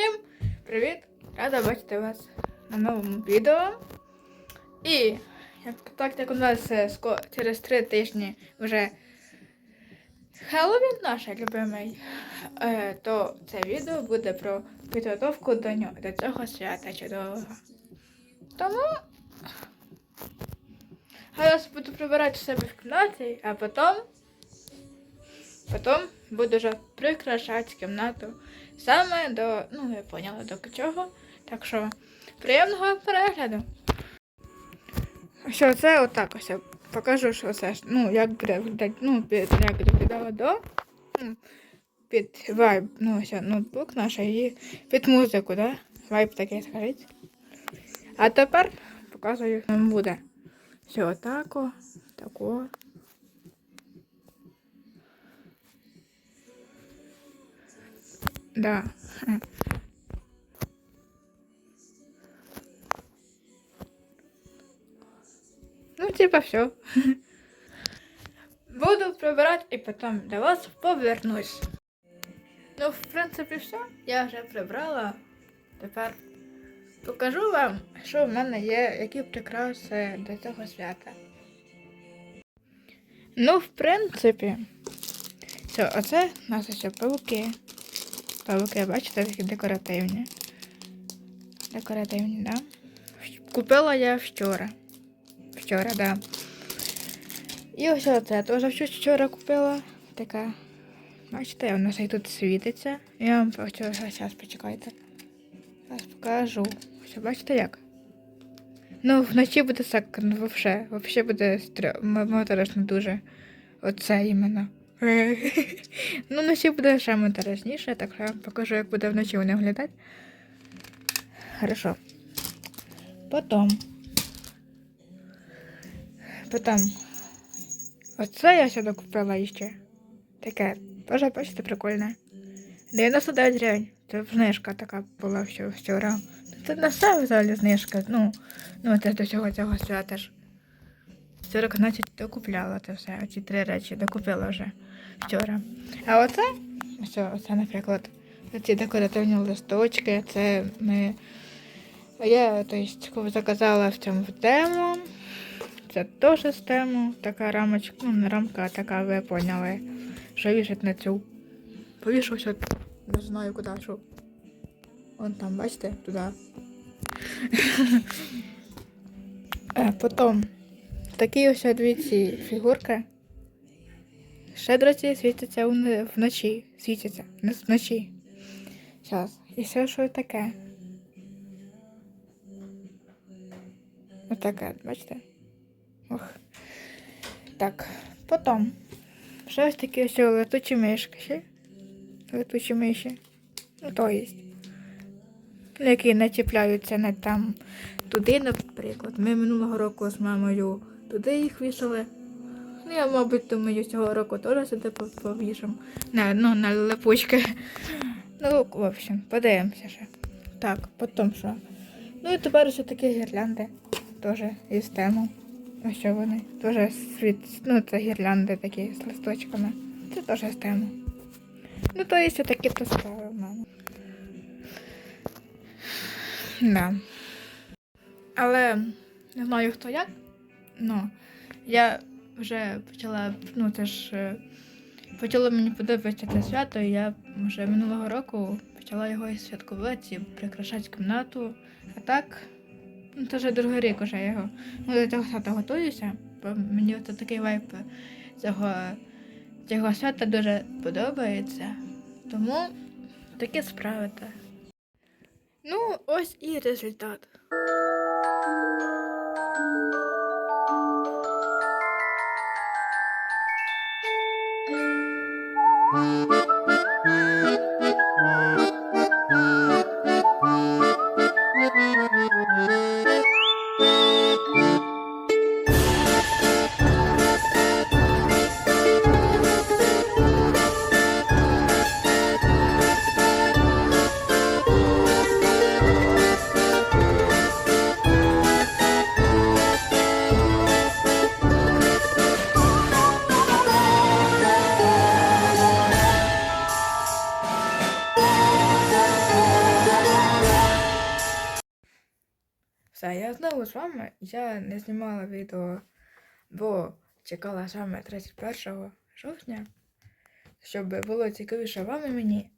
Всім привіт! Рада бачити вас на новому відео. І так як у нас е, через три тижні вже Хеллоуін наш любимий, е, то це відео буде про підготовку до нього, до цього свята чудового. Тому зараз буду прибирати себе в кімнаті, а потім Потім буду вже прикрашати кімнату саме до, ну, ви поняли, до чого. Так що приємного перегляду. Що це отак ось. я Покажу, що це ну, як буде виглядати, ну, під, як виглядало до. ну, Під вайб, ну, ось ноутбук наш і під музику, да? Вайб такий, скажіть. А тепер показую, як нам буде. Все, отако, тако. Да. Ну, типа все. Буду прибирать и потом до вас повернусь. Ну, в принципі, все. Я вже прибрала. Тепер покажу вам, що в мене є, які прикраси до цього свята. Ну, в принципі, все, оце ще пауки. Павуки, бачите, такі декоративні. Декоративні, да? Купила я вчора. Вчора, да. І ось оце теж вчора купила. Така. Бачите, воно ще й тут світиться. Я вам хочу зараз почекайте. Зараз покажу. Все, бачите як? Ну, вночі буде так, ну, вообще, вообще буде м- моторошно дуже. Оце іменно. ну, вночі буде ще моторошніше, так що я покажу, як буде вночі вони виглядати. Хорошо. Потім. Потім. Оце я сюди купила ще. Таке, теж, бачите, прикольне. 99 гривень. Це знижка така була вчора. Це на все взагалі знижка. Ну, ну це до цього цього свята ж. 40, значить, докупляла це все. Оці три речі докупила вже вчора. А оце, все, оце, наприклад, ці декоративні листочки, це ми. Я тобто, заказала в цьому в тему. Це теж з тему. Така рамочка, ну не рамка, а така, ви поняли. Що вішать на цю. Повішався, не знаю куди, що. Вон там, бачите, туди. Е, Потім такі ось дві ці фігурки. Щедроці світяться вночі. Світяться вночі. Зараз. І все, що таке. Отаке, бачите? Ох. Так. Потім. Ще ось такі ось летучі мишки. Летучі миші. Ну, то є. Які начіпляються не там туди, наприклад. Ми минулого року з мамою туди їх вішали. Ну, я, мабуть, думаю, цього року теж сюди по- повішам. На, ну, на липучки. Ну, в общем, подивимося ще. Так, потім що. Ну і тепер ще такі гірлянди. Теж із тему. Ось що вони. Теж світ. Ну, це гірлянди такі з листочками. Це теж з тему. Ну, то є такі то справи в мене. Да. Але не знаю хто як. Ну, я вже почала, ну це ж е, почало мені подобатися це свято, і я вже минулого року почала його святкувати, і прикрашати кімнату. А так, ну це вже другий рік уже його. Ну, до цього свята готуюся, бо мені от такий вайб цього, цього свята дуже подобається. Тому таке справи. Ну, ось і результат. Música Я не знімала відео, бо чекала саме 31 жовтня, щоб було цікавіше вам і мені.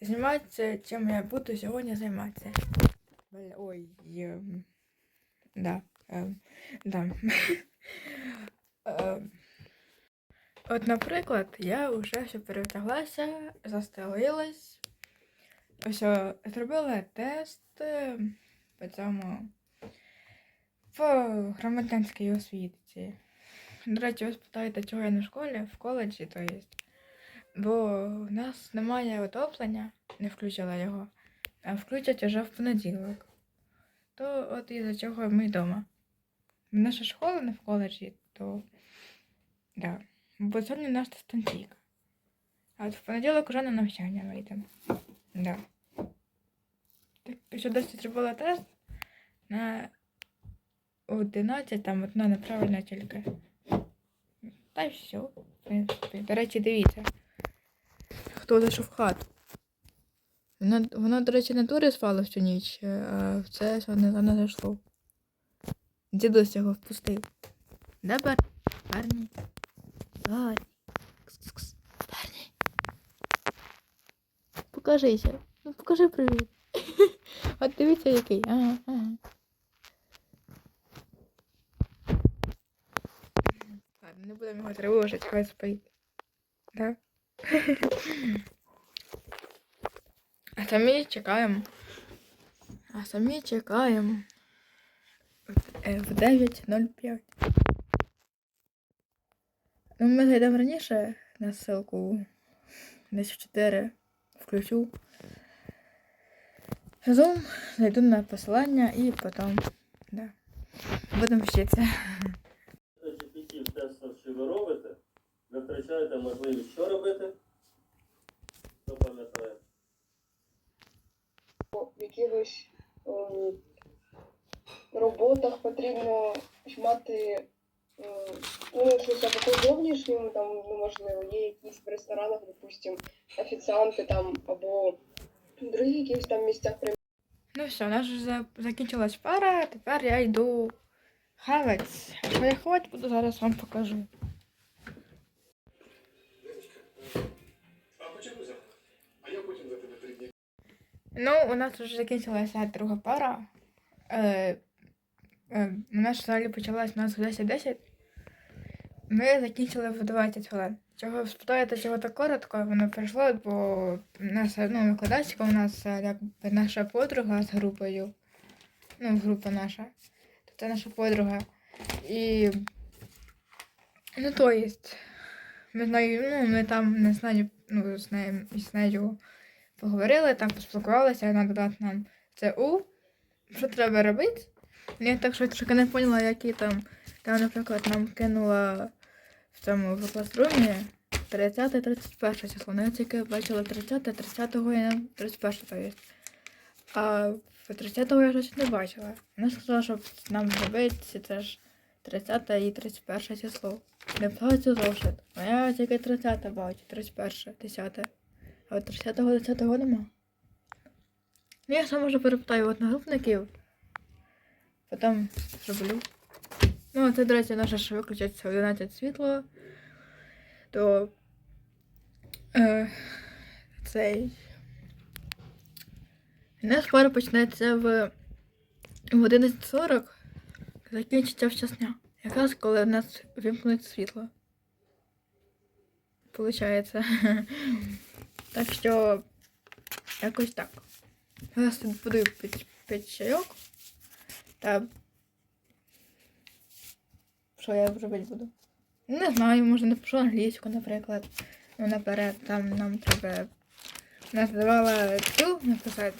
Зніматися, чим я буду сьогодні займатися. Ой, ем, да, ем, да. Ем. От, наприклад, я вже все перевтяглася, застелилась, все, зробила тест е, по цьому по громадянській освіті. До речі, ви спитаєте, чого я не в школі, в коледжі, то є. Бо в нас немає отоплення, не включила його, а включать уже в понеділок. То от із-за чого ми вдома. Наша школа не в коледжі, то да. Бо сьогодні у нас дистанційка. А от в понеділок вже на навчання вийдемо. Да. Так що досі зробила тест на 11, там одна неправильна тільки. Та й все, в принципі. До речі, дивіться. Хто зайшов в хату? Воно, воно, до речі, не дури спало всю ніч, е, а це сьогодні воно зайшло. Дідусь його впустив. Да, бар? Барні? Барні. Кс-кс-кс. Барні. Покажися. Ну покажи привіт. От дивіться який. Ага, ага. Ладно, не будемо його тривожити, хай спить. Да? А самі чекаємо. А самі чекаємо. Е, В 9.05. Ну, ми зайдемо раніше на ссылку. Десь в 4 включу. Zoom, зайду на посилання і потім. Да. Будемо вчитися. GPT в тестах, що ви робите, ви втрачаєте можливість що робити? Хто пам'ятає? в якихось ем, роботах потрібно мати ем, ну, щось або по зовнішньому, там неможливо, є якісь в ресторанах, допустим, офіціанти там або в других якихось там місцях Ну все, у нас вже закінчилась пара, тепер я йду хавець. Що я хавати буду, зараз вам покажу. Ну, у нас вже закінчилася друга пара. Е, е, у нас взагалі почалась у нас в 10.10. Ми закінчили в 20 хвилин. Чого спитаєте, чого так коротко, воно пройшло, бо наша ну, викладачка у нас е, якби наша подруга з групою. Ну, група наша. То це наша подруга. І. Ну, то єсть. Ми з нею, ну, ми там не з ну, з нею, з нею поговорили, там поспілкувалися, вона додала нам це у. Що треба робити? Ну, Я так швидко не поняла, які там. Там, наприклад, нам кинула в цьому в класрумі 30-31 число. Ну, я тільки бачила 30, 30 я 31 то є. А 30-го я щось не бачила. Вона сказала, щоб нам зробити це ж 30 і 31 число. Не бачу зошит. А я тільки 30 бачу, 31, 10. А от 30-го 10-го нема. Ну, я сам може перепитаю одногрупників. Потім зроблю. Ну, це, до речі, наше ж виключаться 11 світло. То е, цей. У нас пара почнеться в, в 11.40, закінчиться в час. Якраз коли в нас вимкнуть світло. Получається. Так що якось так. Зараз тут буду пити, пити чайок. Та що я робити буду? Не знаю, може напишу англійську, наприклад. Ну, наперед, там нам треба. Нас давала цю написати.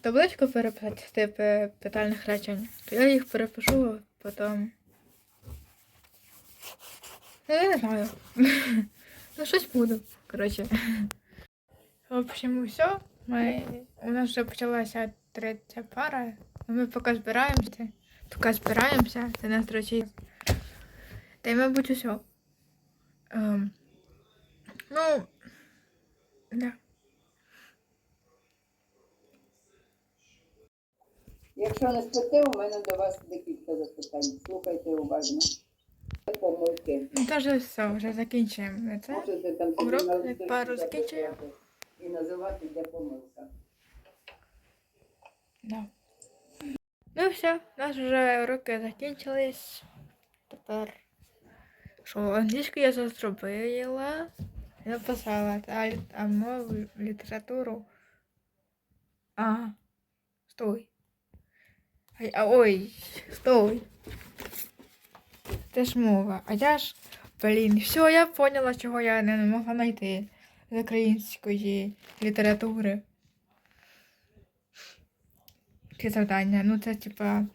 Табличку переписати типи питальних речень. То я їх перепишу, потім. Ну, я не знаю. Ну, щось буду. Коротше. В общем, все. Ми... У нас вже почалася третя пара. Ми поки збираємося. Поки збираємося, це нас речі. Та й, мабуть, усе. Ем... Ну, да. Якщо не спите, у мене до вас декілька запитань. Слухайте уважно. Помилки. Ну, все, вже закінчуємо це. Можете там собі Урок на листочку пару записати закінчуємо. І називати, де помилка. Да. Ну все, у нас вже уроки закінчились. Тепер. Що, англійську я вже зробила. Написала, а, а мову, літературу. А. Стой. Ай, а, ой, стой. Це ж мова. А я ж. Блін, все, я поняла, чого я не могла знайти з української літератури. Ці завдання. Ну, це типа.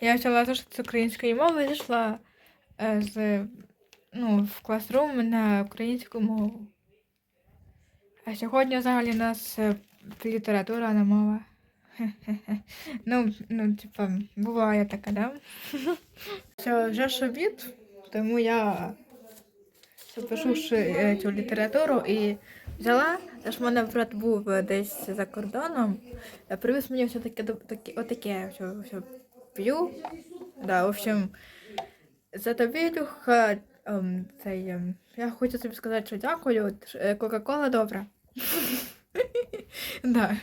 Я взяла те, з української мови зайшла е, з, ну, в класрум на українську мову. А сьогодні взагалі у нас е, література, а не мова. Ну, ну, типа, буває таке, да? Все, вже ж обід, тому я запишу ще, е, цю літературу і взяла, що в мене брат був е, десь за кордоном, е, привіз мені все таке таке, отаке, все, все п'ю. Да, в общем, за тобі, Ілюха, ем, цей, я хочу тобі сказати, що дякую. Кока-кола добра. Да.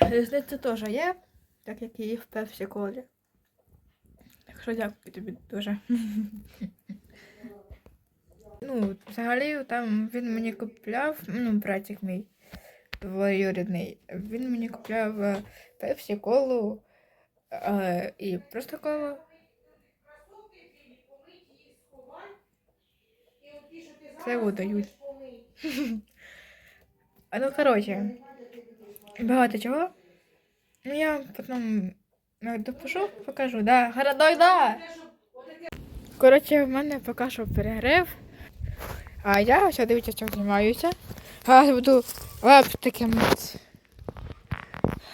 Різниця теж є, так як і в пепсі колі. Так що дякую тобі дуже. Ну, взагалі, там він мені купляв, ну, братик мій двоюрідний, він мені купляв е, пепсі, колу е, і просто колу. Це видають. А ну, коротше, багато чого. Ну, я потім допишу, покажу, да. Городок, да. Коротше, в мене поки що перерив. А я ось дивіться, чим займаюся. А я буду лептики мити.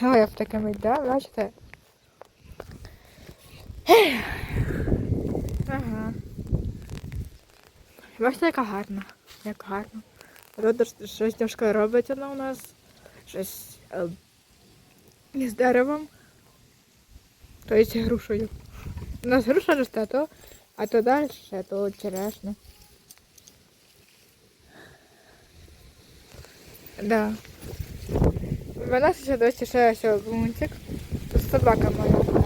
Лептики мити, да? Бачите? Ага. Бачите, яка гарна. Як гарно. Тут щось тяжко робиться на у нас. Щось е, із деревом. Тобто грушею. У нас груша росте, то, а то далі то черешня. Да. У нас ще досі ще ось бунтик. Тут собака моя.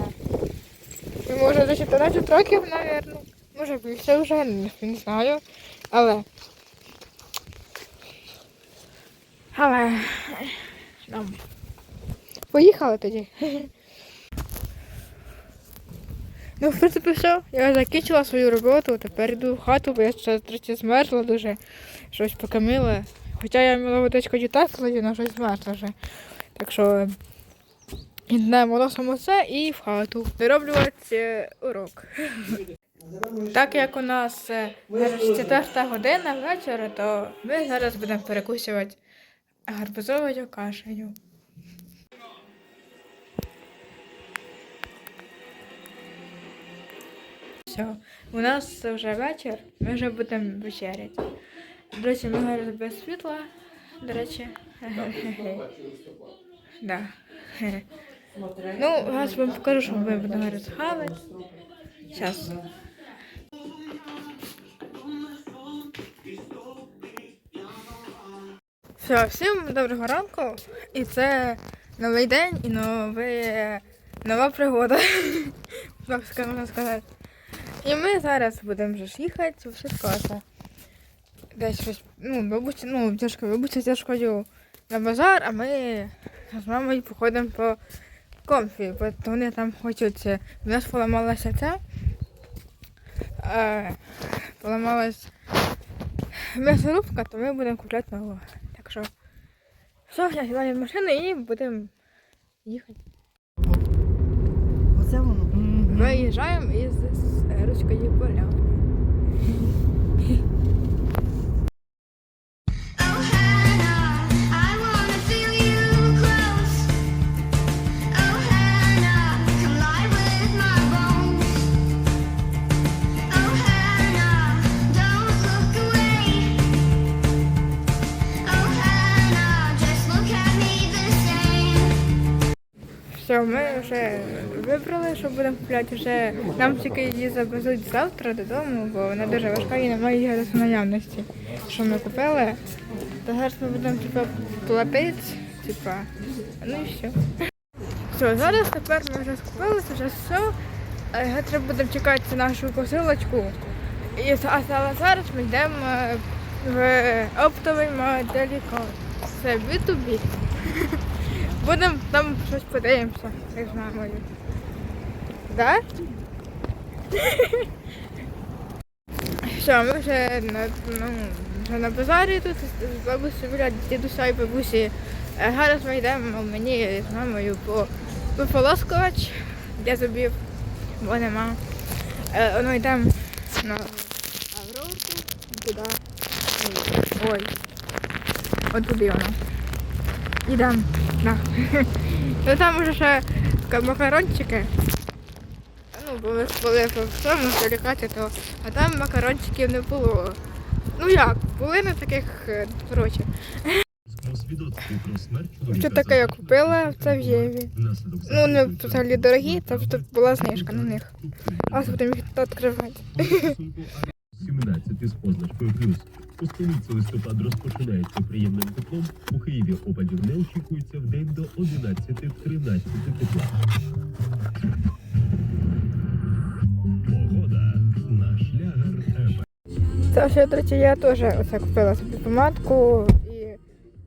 Йому вже до 14 років, напевно. Може більше вже, не, знаю. Але. Але. Нам. Поїхали тоді. Ну, в принципі, все. Я закінчила свою роботу, тепер йду в хату, бо я ще тричі змерзла дуже. Щось покамила. Хоча я мила водичку дітей, але щось змерзла вже. Так що йдемо носимо це і в хату. Вироблювати е, урок. Так як у нас е, четверта година вечора, то ми зараз будемо перекусувати гарбузовою кашею. Все, у нас вже вечір, ми вже будемо вечеряти. До речі, ми зараз без світла. До речі. Да. Ну, зараз вам покажу, що ми будемо зараз хавати. Зараз. Все, всім доброго ранку. І це новий день і нове, нова пригода. Так можна сказати. І ми зараз будемо вже ж їхати в Сіркоса. Десь щось, ну, бабуся, ну, тяжко, бабуся тяжкою на базар, а ми з мамою походимо по комфі, бо вони там хочуть. е, У нас поламалася ця. Е, поламалась м'ясорубка, то ми будемо купляти нову. Все, я сідаю в машину і будемо їхати. Оце воно. Виїжджаємо із Ручкою поляни. Ми вже вибрали, що будемо купляти. Вже нам тільки її завезуть завтра додому, бо вона дуже важка і немає її в наявності. Що ми купили. Та зараз ми будемо типа платити, типа, ну і все. Все, зараз тепер ми вже скупилися, вже все. А треба будемо чекати нашу посилочку. І а зараз ми йдемо е, в оптовий моделікон. Це B2B. Будемо там щось подивимося, як з мамою. Да? Все, ми вже на, ну, вже на базарі тут з бабусею дідуся і бабусі. Е, Зараз ми йдемо мені з мамою по, по полоскувач для зубів, бо нема. Е, Ну йдемо на Аврорку, туди. Ой. От туди воно. Ідемо. Да. Ну там уже ще макарончики. Ну, бо ми були в цьому залікати, то а там макарончиків не було. Ну як, були не таких, е, коротше. Що таке я купила, це в Єві. Ну, не взагалі дорогі, це тут була знижка на них. А будемо їх відкривати. 17 з позначкою плюс. У столиці листопад розпочинається приємним теплом. У Києві опадів не очікується в день до 11-13 тепла. Погода на шлягер Це ще, до речі, я теж оце купила собі помадку і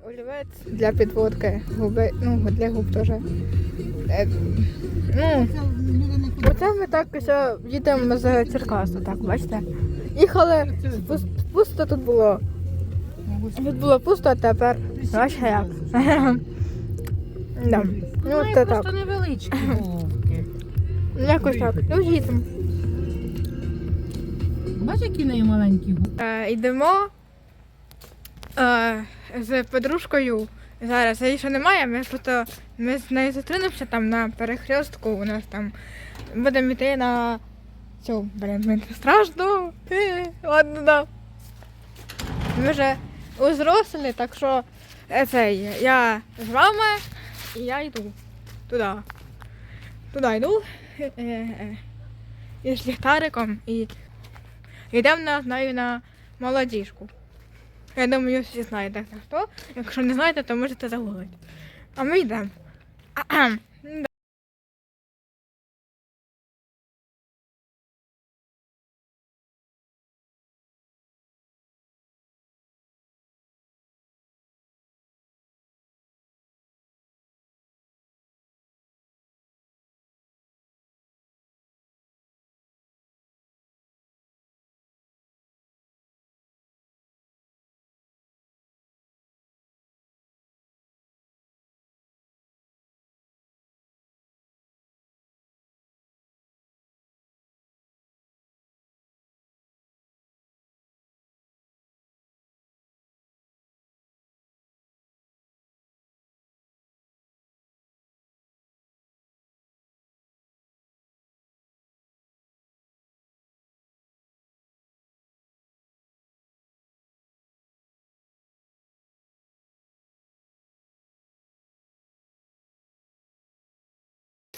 олівець для підводки. Губи, ну, для губ теж. Е, ну, оце ми так ось їдемо з Черкасу, так, бачите? Їхали, пус- пусто тут було. Тут було пусто, а тепер бачите як. Да. Ну, це так. невеличкі вовки. Якось так. Ну, їдемо. Бачиш, які в неї маленькі губи? Е, йдемо е, з подружкою. Зараз її ще немає, ми просто ми з нею зустрінемося там на перехрестку. У нас там будемо йти на цю, блін, мені страшно. Е, Ладно, да. Ми вже узрослі, так що е, цей, я з вами і я йду туди. Туди йду. І з ліхтариком і Йдемо на, знаю на молодіжку. Я думаю, всі знаєте хто. Якщо не знаєте, то можете загуглити. А ми йдемо.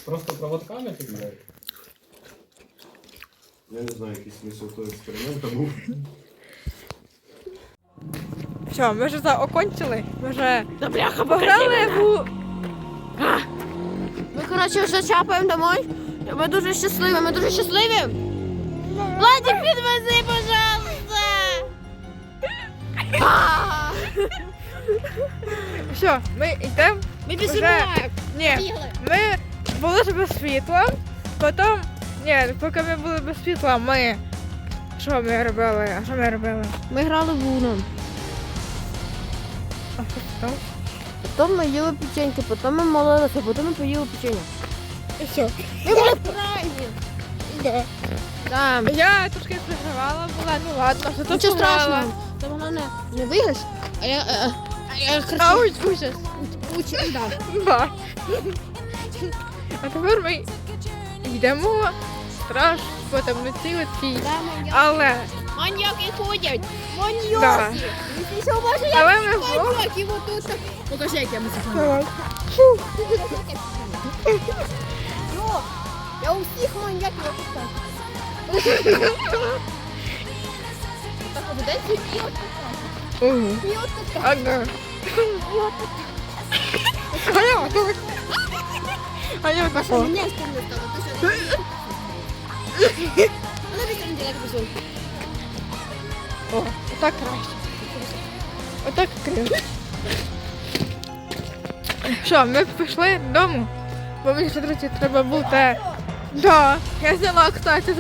Просто проводками ти? Я не знаю, який смисл того експерименту був. Все, ми вже окончили. Ми вже пограли в... Ми, коротше, вже чапаємо домой. Ми дуже щасливі, ми дуже щасливі. Владик, підвези, пожалуйста. А, Все, ми йдемо. Ми Вже- біжимо. Ні, Бігли. ми були ж без світла, потім... Ні, поки ми були без світла, ми... Що ми робили? А що ми робили? Ми грали в Уно. А що? Потім ми їли печеньки, потім ми молилися, потім ми поїли печення. І все. Ми були правильні. Да. Да. Я трошки переживала була, ну ладно, що Нічого страшного. Там головне не виграш, а я... А я Ауч, ужас. Учи, да. Да. А тепер ми йдемо страж оцій. Да, ми- Але Маньяки ходять. Маньяки. Да. Бачиш, як Але ми маньяки отут. Покажи, як я. Давай. Я у всіх маньяків отут так. Так от десь і отут так. Угу. І отут. Ага. Отут А я тут. А я так. пішов. Мені стильно стало. Навіть там ділянку пішов. О, отак краще. Отак криво. Що, ми пішли додому? Бо мені ще, друзі, треба бути. Да, я зняла, кстати.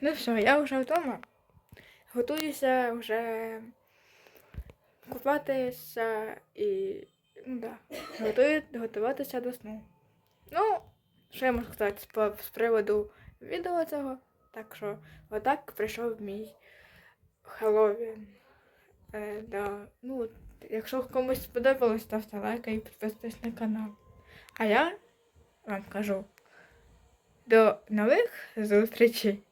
Ну все, я вже вдома. Готуюся вже купатися і. Ну да. Готую, готуватися до сну. Ну, що я можу сказати з, з приводу відео цього. Так що, отак прийшов мій Хеллоуін. Е, да. ну, якщо комусь сподобалось, ставте лайк і підписуйтесь на канал. А я вам кажу до нових зустрічей!